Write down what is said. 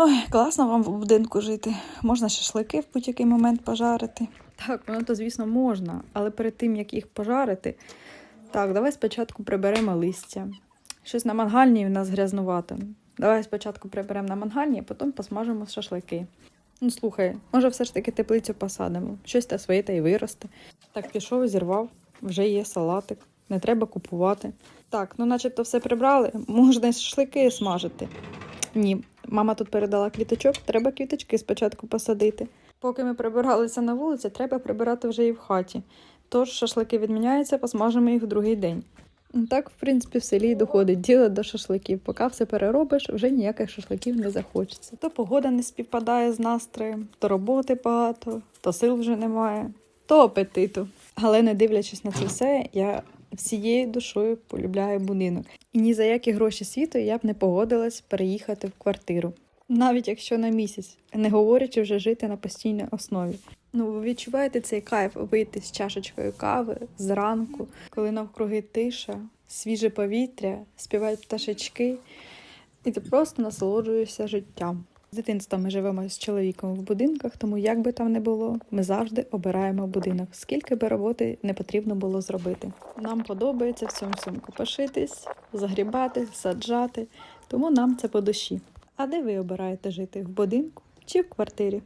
Ой, класно вам в будинку жити. Можна шашлики в будь-який момент пожарити. Так, воно то, звісно, можна, але перед тим, як їх пожарити, так, давай спочатку приберемо листя. Щось на мангальні в нас грязнувато. Давай спочатку приберемо на мангальні, а потім посмажимо шашлики. Ну, слухай, може, все ж таки теплицю посадимо. Щось та своє та й виросте. Так, пішов, зірвав, вже є салатик, не треба купувати. Так, ну начебто все прибрали, можна шашлики смажити. Ні, мама тут передала квіточок, треба квіточки спочатку посадити. Поки ми прибиралися на вулиці, треба прибирати вже і в хаті. Тож шашлики відміняються, посмажимо їх в другий день. Так, в принципі, в селі доходить діло до шашликів. Поки все переробиш, вже ніяких шашликів не захочеться. То погода не співпадає з настроєм, то роботи багато, то сил вже немає, то апетиту. Але не дивлячись на це все, я всією душою полюбляю будинок. І ні за які гроші світу я б не погодилась переїхати в квартиру. Навіть якщо на місяць, не говорячи вже жити на постійній основі. Ну, ви відчуваєте цей кайф вийти з чашечкою кави зранку, коли навкруги тиша, свіже повітря, співають пташечки, і ти просто насолоджуєшся життям. З дитинства ми живемо з чоловіком в будинках, тому як би там не було, ми завжди обираємо будинок, скільки би роботи не потрібно було зробити. Нам подобається в цьому всьому копошитись, загрібати, саджати, тому нам це по душі. А де ви обираєте жити в будинку чи в квартирі?